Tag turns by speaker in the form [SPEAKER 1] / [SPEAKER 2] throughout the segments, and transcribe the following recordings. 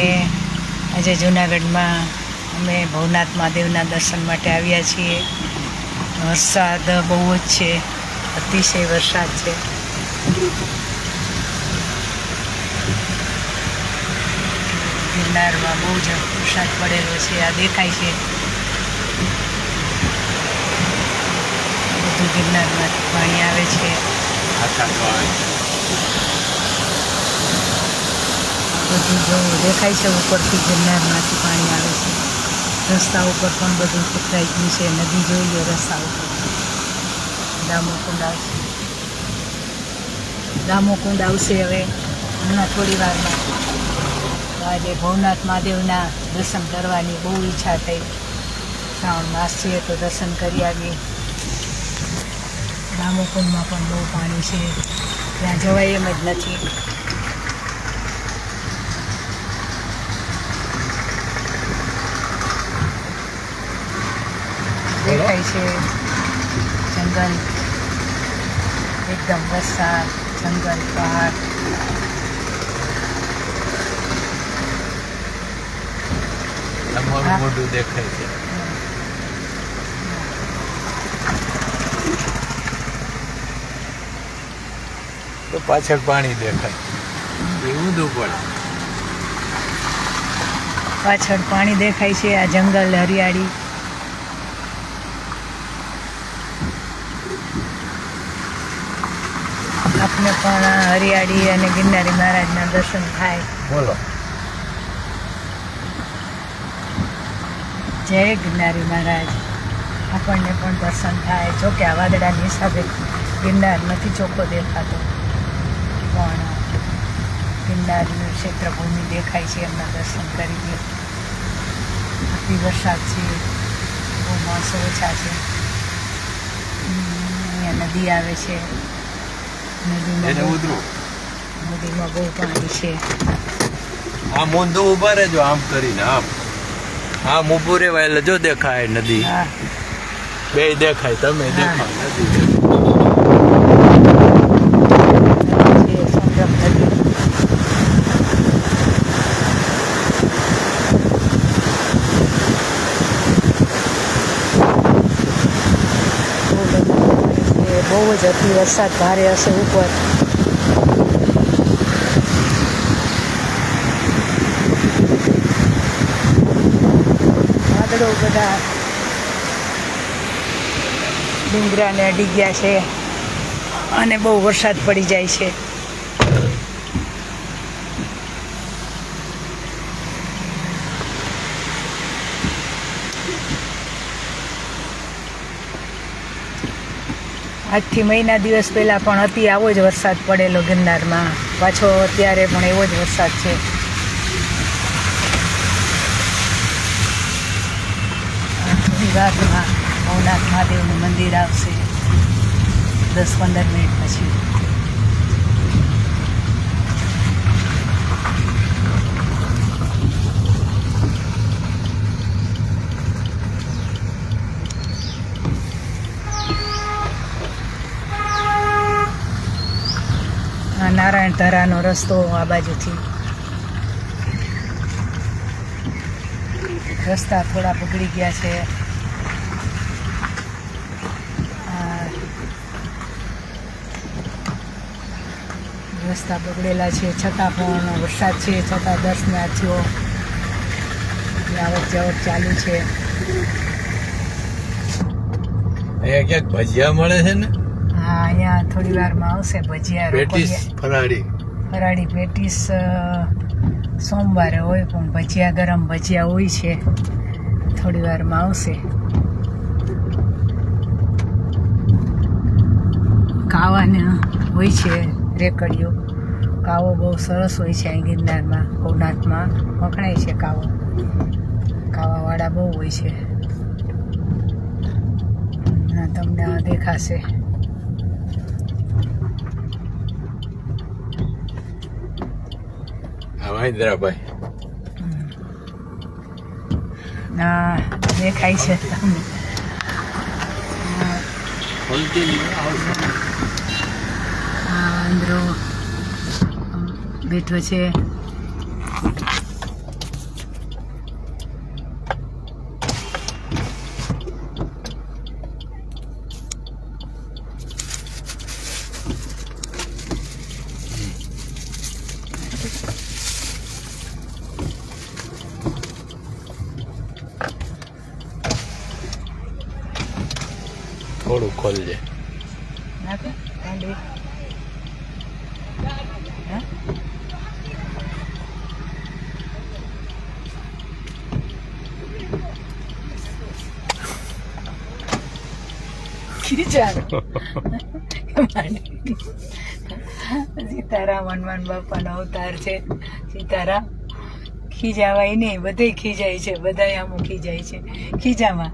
[SPEAKER 1] આજે જૂનાગઢમાં અમે ભવનાથ મહાદેવના દર્શન માટે આવ્યા છીએ. વરસાદ બહુ જ છે, અતિશય વરસાદ છે. ગિરનારમાં બહુ જ વરસાદ પડેલો છે, આ દેખાય છે. બધું ગિરનારમાંથી પાણી આવે છે. બધું જો દેખાય છે ઉપરથી ગિરનારમાંથી પાણી આવે છે. રસ્તા ઉપર પણ બધું સુકાઈ ગયું છે, નદી જોઈ લો રસ્તા ઉપર. દામોકુંડ આવશે. દામોકુંડ આવશે હવે, હમણાં થોડી વારમાં. આજે ભવનાથ મહાદેવના દર્શન કરવાની બહુ ઈચ્છા થઈ. શ્રાવણ માસ છે તો દર્શન કરી આવીએ. દામોકુંડમાં પણ બહુ પાણી છે. ત્યાં જવાય એમ જ નથી. દેખાય છે. જંગલ. એકદમ વરસાદ જંગલ પહાડ.
[SPEAKER 2] તમારું મોઢું દેખાય છે. તો પાછળ પાણી દેખાય. એવું દું પડે
[SPEAKER 1] પાછળ પાણી દેખાય છે આ જંગલ હરિયાળી. આપને પણ હરિયાળી અને ગિરનારી મહારાજના દર્શન થાય.
[SPEAKER 2] બોલો.
[SPEAKER 1] જય ગિરનારી મહારાજ. આપણને પણ દર્શન થાય. જો કે આ વાદળાની હિસાબે ગિરનાર નથી ચોખ્ખો દેખાતો. પણ ગિરનારનું ક્ષેત્રભૂમિ દેખાય છે. એમના દર્શન કરી દે. અતિ વરસાદ છે. બહુ માણસો ઓછા છે. અહીંયા નદી આવે છે. નદીમાં બહુ-
[SPEAKER 2] ઉતરું
[SPEAKER 1] નદીમાં બહુ પાણી છે.
[SPEAKER 2] આમ ઊંધું ઊભા રહેજો આમ કરીને આમ. આમ ઊભું રહેવાય એટલે જો દેખાય નદી. બે દેખાય તમે દેખાય નદી
[SPEAKER 1] નદી છે સંગમ નદી બહુ બધું પાણી છે. બહુ જ અતિ વરસાદ ભારે હશે ઉપર. વાદળો બધા ડુંગરાને અડી ગયા છે અને બહુ વરસાદ પડી જાય છે. આજથી મહિના દિવસ પહેલાં પણ અતિ આવો જ વરસાદ પડેલો ગિરનારમાં. પાછો અત્યારે પણ એવો જ વરસાદ છે. થોડી ભવનાથ મહાદેવનું મંદિર આવશે. દસ પંદર મિનિટ પછી આ નારાયણ રસ્તો આ બાજુથી. રસ્તા થોડા બગડી ગયા છે. આ રસ્તા બગડેલા છે છતાં પણ વરસાદ છે છતાં દર્શનાર્થીઓ આવક જાવક ચાલુ છે.
[SPEAKER 2] અહીંયા ક્યાંક ભજીયા મળે છે ને?
[SPEAKER 1] હા અહીંયા થોડી વારમાં આવશે ભજીયા
[SPEAKER 2] પેટીસ ફરાળી.
[SPEAKER 1] ફરાળી પેટીસ સોમવારે હોય પણ ભજીયા, ગરમ ભજીયા હોય છે. થોડી વારમાં આવશે. કાવાને હોય છે રેકડીઓ. કાવો બહુ સરસ હોય છે અહીં ગિરનારમાં, ભવનાથમાં. વખણાય છે કાવો. કાવાવાળા બહુ હોય છે. તમને દેખાશે.
[SPEAKER 2] હા મહેન્દ્રભાઈ
[SPEAKER 1] ના દેખાય છે. તમને વાંદરો બેઠો છે.
[SPEAKER 2] થોડું ખોલજે.
[SPEAKER 1] સીતારામ, હનુમાન બાપાનો અવતાર છે. સીતારામ, ખીજાવાય નહીં. બધે ખીજાય છે. બધા આમ ખીજાય છે. ખીજામાં.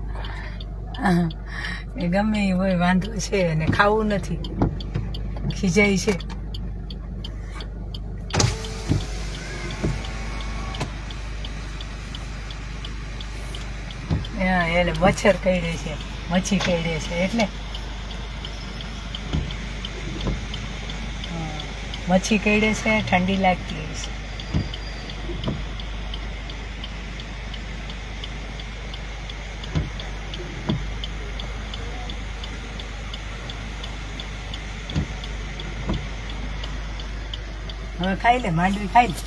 [SPEAKER 1] એ ગમે એ હોય, વાંધો છે અને ખાવું નથી. ખીજાય છે. એટલે મચ્છર કરડે છે. મચ્છી કરડે છે, એટલે. મચ્છી કરડે છે, ઠંડી લાગતી. ખાઈ લે માંડવી ખાઈ લે.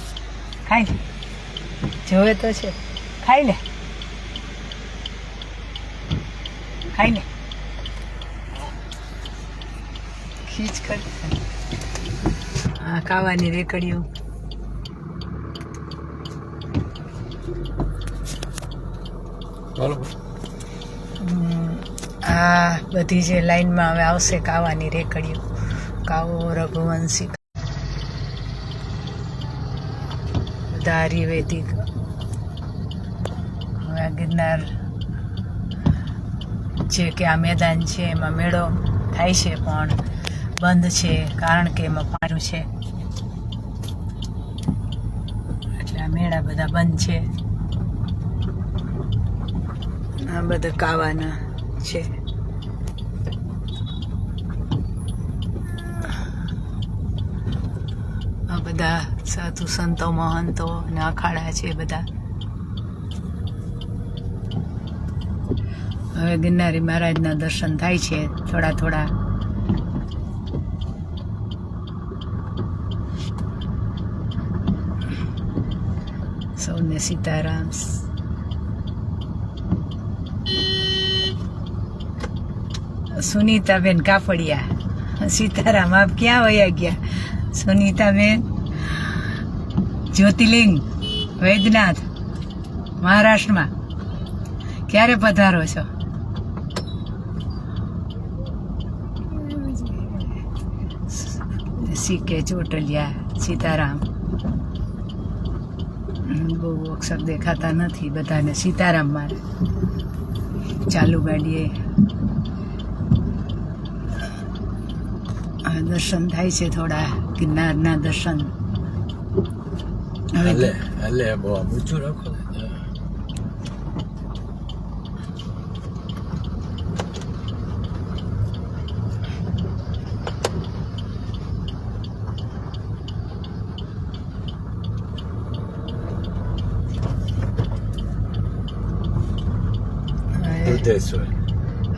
[SPEAKER 1] ખાઈ લે. જોવે તો છે. ખાઈ લે. ખાઈ લે. ખીચ કરી હા ખાવાની રેકડીઓ. આ બધી જે લાઈનમાં હવે આવશે કાવાની રેકડીઓ. કાવો રઘુવંશી બધા આયુર્વેદિક હવે આ ગિરનાર જે કે આ મેદાન છે, એમાં મેળો થાય છે, પણ બંધ છે, કારણ કે એમાં પાણી છે. એટલે આ મેળા બધા બંધ છે. આ બધા કાવાના છે. આ બધા સાધુ સંતો, મહંતો અને અખાડા છે બધા. હવે ગિરનારી મહારાજના દર્શન થાય છે થોડા થોડા. સૌને સીતારામ. સુનીતાબેન કાપડિયા સીતારામ, આપ ક્યાં વયા ગયા? સુનીતાબેન? જ્યોતિર્લિંગ, વૈદ્યનાથ, મહારાષ્ટ્રમાં. ક્યારે પધારો છો? C K, Chotaliya, Sitaram. બહુ અક્ષર દેખાતા નથી બધાને સીતારામ મારે ચાલુ ગાડીએ. દર્શન થાય છે થોડા ગિરનારના દર્શન.
[SPEAKER 2] હલે બહુ આમ ઊંચું રાખો ને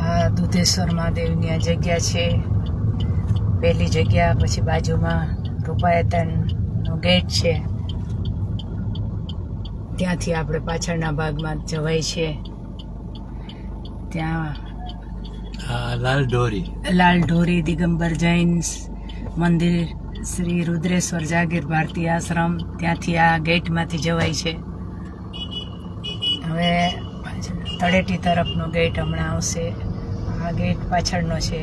[SPEAKER 1] આ દુધેશ્વર મહાદેવની આ જગ્યા છે પહેલી જગ્યા પછી બાજુમાં રૂપાયતનનો ગેટ છે ત્યાંથી આપણે પાછળના ભાગમાં જવાય છે. ત્યાં
[SPEAKER 2] લાલ ઢોરી.
[SPEAKER 1] લાલ ઢોરી દિગંબર જૈન મંદિર શ્રી રુદ્રેશ્વર જાગીર ભારતી આશ્રમ ત્યાંથી આ ગેટમાંથી જવાય છે. હવે તળેટી તરફનો ગેટ હમણાં આવશે. આ ગેટ પાછળનો છે.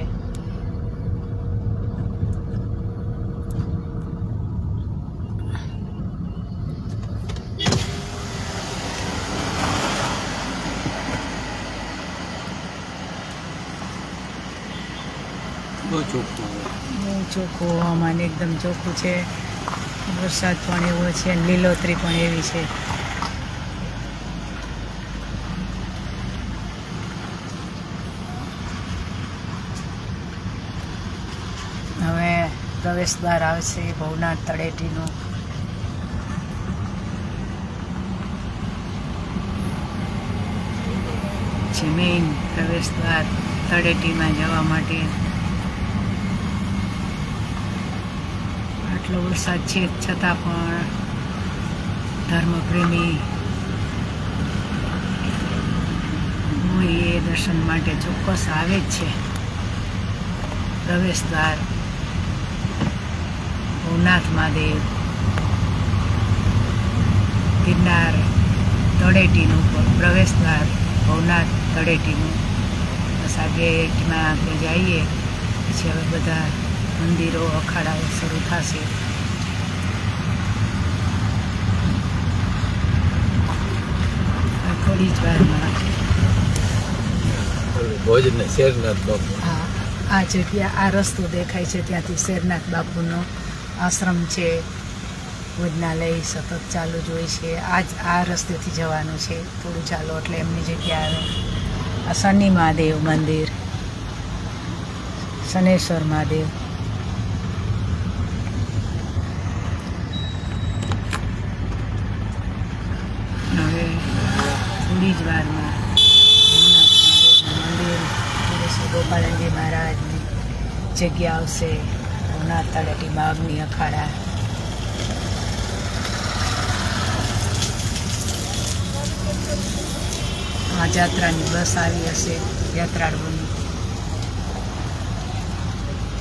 [SPEAKER 2] બહુ ચોખ્ખું
[SPEAKER 1] બહુ હવામાન એકદમ ચોખ્ખું છે. વરસાદ પણ એવો છે, લીલોતરી પણ એવી છે. હવે પ્રવેશ દ્વાર આવશે, ભવનાથ તળેટીનું. જમીન પ્રવેશદ્વાર પ્રવેશ દ્વાર તળેટીમાં જવા માટે આટલો વરસાદ છે, છતાં પણ ધર્મપ્રેમી એ દર્શન માટે ચોક્કસ આવે જ છે. પ્રવેશદ્વાર ભવનાથ મહાદેવ, ગિરનાર તળેટીનું પણ પ્રવેશદ્વાર ભવનાથ તળેટીનું. બસ આ ગેટમાં આપણે જઈએ, પછી હવે બધા મંદિરો, અખાડાઓ શરૂ થશે આ થોડી જ વારમાં
[SPEAKER 2] શેરનાથ બાપુ.
[SPEAKER 1] આ આ જગ્યા આ રસ્તો દેખાય છે ત્યાંથી શેરનાથ બાપુનો આશ્રમ છે. ભોજનાલય સતત ચાલુ જ હોય છે. આજ આ રસ્તેથી જવાનું છે. થોડું ચાલો એટલે એમની જગ્યા આવે. આ શનિ મહાદેવ મંદિર. શનેશ્વર મહાદેવ હવે થોડી જ વારમાં ભીમનાથ મહાદેવનું મંદિર એટલે શ્રી ગોપાલનજી મહારાજની જગ્યા આવશે ભવનાથ તળેટીમાં અગ્નિ અખાડા આ જાત્રાની બસ આવી હશે યાત્રાળુઓની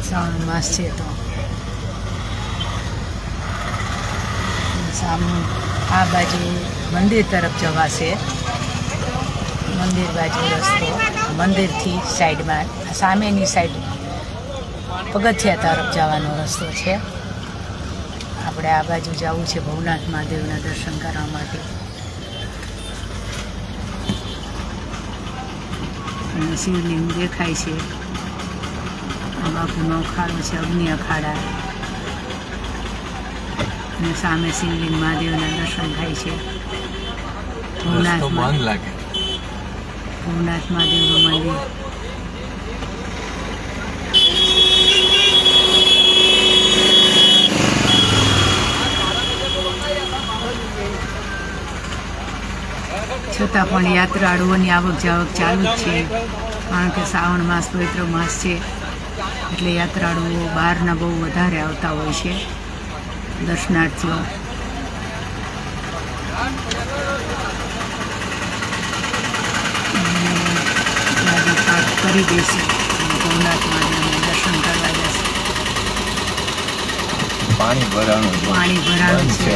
[SPEAKER 1] શ્રાવણ માસ છે તો સામનું આ બાજુ મંદિર તરફ જવાશે મંદિર બાજુ રસ્તો મંદિરથી સાઈડમાં સામેની સાઈડ પગથિયા તરફ જવાનો રસ્તો છે. આપણે આ બાજુ જવું છે ભવનાથ મહાદેવના દર્શન કરવા માટે. શિવલિંગ દેખાય છે. બાપુનો અખાડો છે અગ્નિ અખાડા. અને સામે શિવલિંગ મહાદેવના દર્શન થાય છે. ભવનાથ
[SPEAKER 2] લાગે.
[SPEAKER 1] ભવનાથ મહાદેવનું મંદિર. છતાં પણ યાત્રાળુઓની આવક જાવક ચાલુ જ છે, કારણ કે શ્રાવણ માસ પવિત્ર માસ છે, એટલે યાત્રાળુઓ બહારના બહુ વધારે આવતા હોય છે. દર્શનાર્થીઓ. પાર્ક કરી દેશે ભવનાથ મહાદેવના દર્શન કરવા જશે.
[SPEAKER 2] પાણી ભરાણું
[SPEAKER 1] પાણી ભરાણું છે.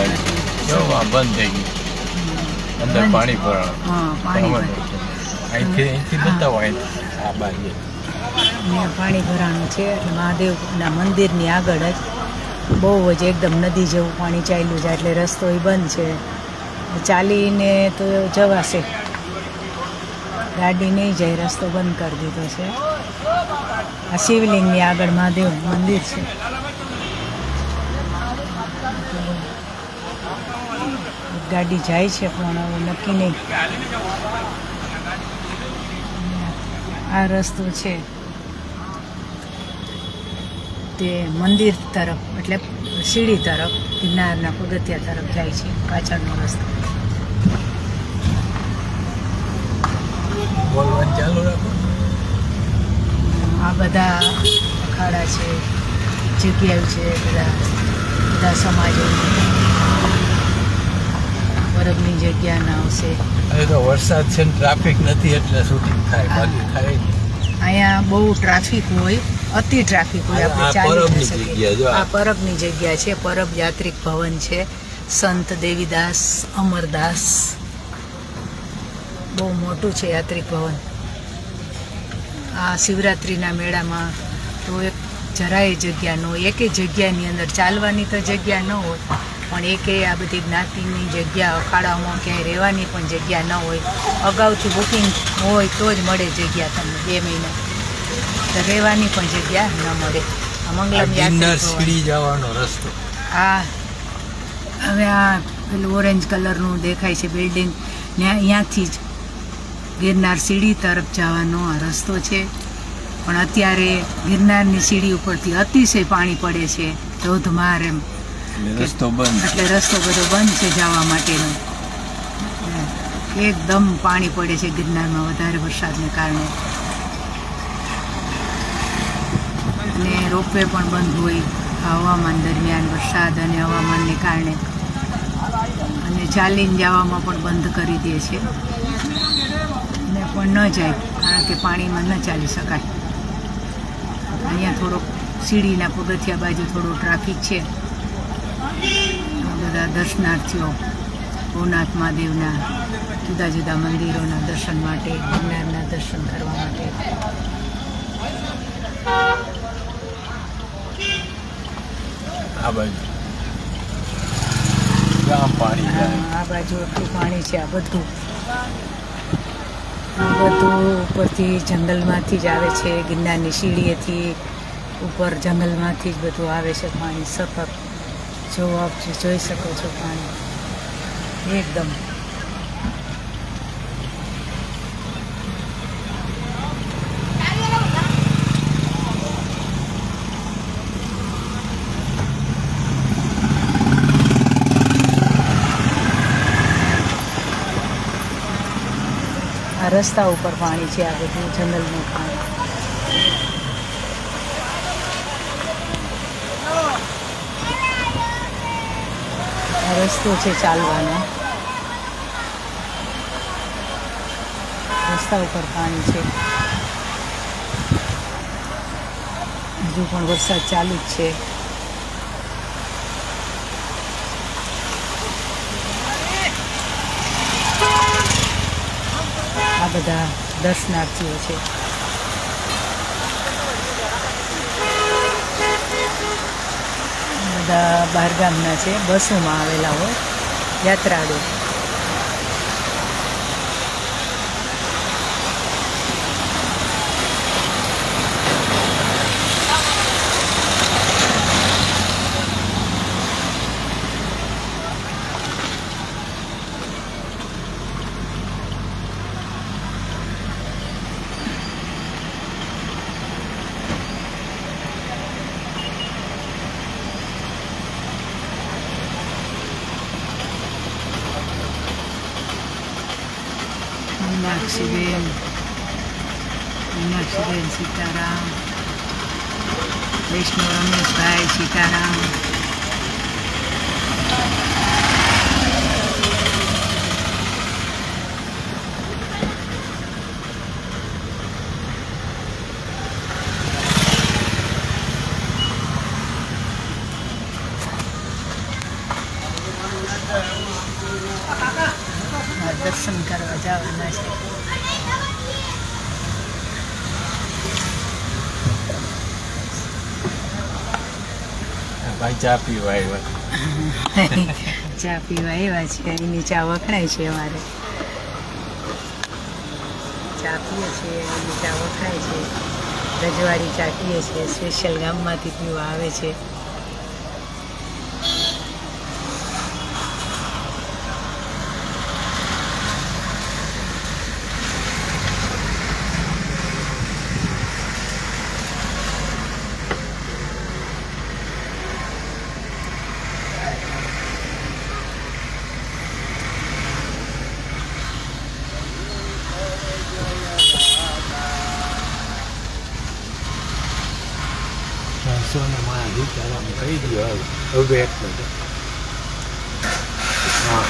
[SPEAKER 2] બંધ થઈ ગયું. અંદર પાણી ભરાણું.
[SPEAKER 1] હા પાણી.
[SPEAKER 2] અહીંથી અહીંથી બતાવો આ બાજુ.
[SPEAKER 1] પાણી ભરાણું છે એટલે મહાદેવના મંદિરની આગળ જ બહુ જ એકદમ નદી જેવું પાણી ચાલ્યું છે એટલે રસ્તો બંધ છે. ચાલીને તો જવાશે. ગાડી નહીં જાય રસ્તો બંધ કરી દીધો છે. આ શિવલિંગની આગળ મહાદેવ મંદિર છે. ગાડી જાય છે પણ હવે નક્કી નહીં. આ રસ્તો છે તે મંદિર તરફ, એટલે શીડી તરફ, ગિરનારના પગથિયા તરફ જાય છે પાછળનો રસ્તો.
[SPEAKER 2] બોલવાનું ચાલુ રાખો.
[SPEAKER 1] આ બધા અખાડા છે જગ્યાઓ છે બધા બધા સમાજો. બરફની જગ્યા ના આવશે.
[SPEAKER 2] હવે તો વરસાદ છે ને ટ્રાફિક નથી એટલે શૂટિંગ થાય બાકી થાય
[SPEAKER 1] અહીંયા બહુ ટ્રાફિક હોય અતિ ટ્રાફિક હોય આપણે ચાલી
[SPEAKER 2] પરબની
[SPEAKER 1] શકીએ.
[SPEAKER 2] આ
[SPEAKER 1] પરબની જગ્યા છે પરબ યાત્રિક ભવન છે સંત દેવીદાસ અમરદાસ બહુ મોટું છે યાત્રિક ભવન. આ શિવરાત્રિના મેળામાં તો એક જરાય જગ્યા ન હોય એકે જગ્યાની અંદર ચાલવાની તો જગ્યા ન હોય પણ એકે આ બધી જ્ઞાતિની જગ્યા અખાડામાં ક્યાંય રહેવાની પણ જગ્યા ન હોય. અગાઉથી બુકિંગ હોય તો જ મળે જગ્યા તમને બે મહિના. તો રહેવાની પણ જગ્યા ન મળે. મંગલમ.
[SPEAKER 2] સીડી જવાનો રસ્તો.
[SPEAKER 1] આ હવે આ પેલું ઓરેન્જ કલરનું દેખાય છે બિલ્ડિંગ ને અહીંયાથી જ ગિરનાર સીડી તરફ જવાનો આ રસ્તો છે. પણ અત્યારે ગિરનારની સીડી ઉપરથી અતિશય પાણી પડે છે. ધોધમાર એમ.
[SPEAKER 2] એટલે રસ્તો બંધ.
[SPEAKER 1] એટલે રસ્તો બધો બંધ છે જવા માટેનો. એકદમ પાણી પડે છે ગિરનારમાં વધારે વરસાદને કારણે. અને રોપવે પણ બંધ હોય હવામાન દરમિયાન વરસાદ અને હવામાનને કારણે. અને ચાલીને જવામાં પણ બંધ કરી દે છે. પણ ન જાય કારણ કે પાણીમાં ન ચાલી શકાય. અહીંયા થોડોક સીડીના પગથિયા બાજુ થોડું ટ્રાફિક છે. બધા દર્શનાર્થીઓ ભવનાથ મહાદેવના જુદા જુદા મંદિરોના દર્શન માટે ગિરનારના દર્શન કરવા માટે.
[SPEAKER 2] આ બાજુ.
[SPEAKER 1] આ બાજુ એટલું પાણી છે આ બધું. બધું ઉપરથી જંગલમાંથી જ આવે છે, ગિરનારની સીડીએથી ઉપર જંગલમાંથી જ બધું આવે છે પાણી, સતત. જોવા જોઈ શકો છો પાણી. એકદમ. આ રસ્તા ઉપર પાણી છે, આ બધું જંગલનું પાણી. રસ્તો છે ચાલવાનો. રસ્તા ઉપર પાણી છે. હજુ પણ વરસાદ ચાલુ જ છે. બધા દર્શનાર્થીઓ છે. બધા બહારગામના છે બસોમાં આવેલા હોય યાત્રાળુ. મીનાક્ષીબેન મીનાક્ષીબેન સીતારામ વૈષ્ણવ રમેશભાઈ સીતારામ આ દર્શન કરવા જવાના છે
[SPEAKER 2] ભાઈ ચા પીવા આવ્યા.
[SPEAKER 1] ચા પીવા આવ્યા છે. એની ચા વખણાય છે અમારે. ચા પીએ છીએ, એની ચા વખણાય છે. રજવાડી ચા પીએ છીએ. સ્પેશિયલ ગામમાંથી પીવા આવે છે.
[SPEAKER 2] કહી દો હવે એક મિનિટ હા.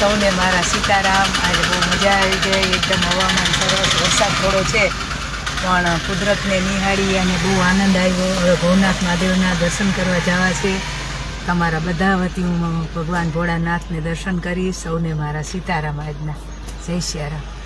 [SPEAKER 1] સૌને મારા સીતારામ, આજે બહુ મજા આવી ગઈ. એકદમ હવામાન સરસ, વરસાદ થોડો છે, પણ કુદરતને નિહાળી અને બહુ આનંદ આવ્યો. હવે ભવનાથ મહાદેવના દર્શન કરવા જવા છે. તમારા બધા વતી હું ભગવાન ભોળાનાથને દર્શન કરીશ. સૌને મારા સીતારામ આજના. જય સિયારામ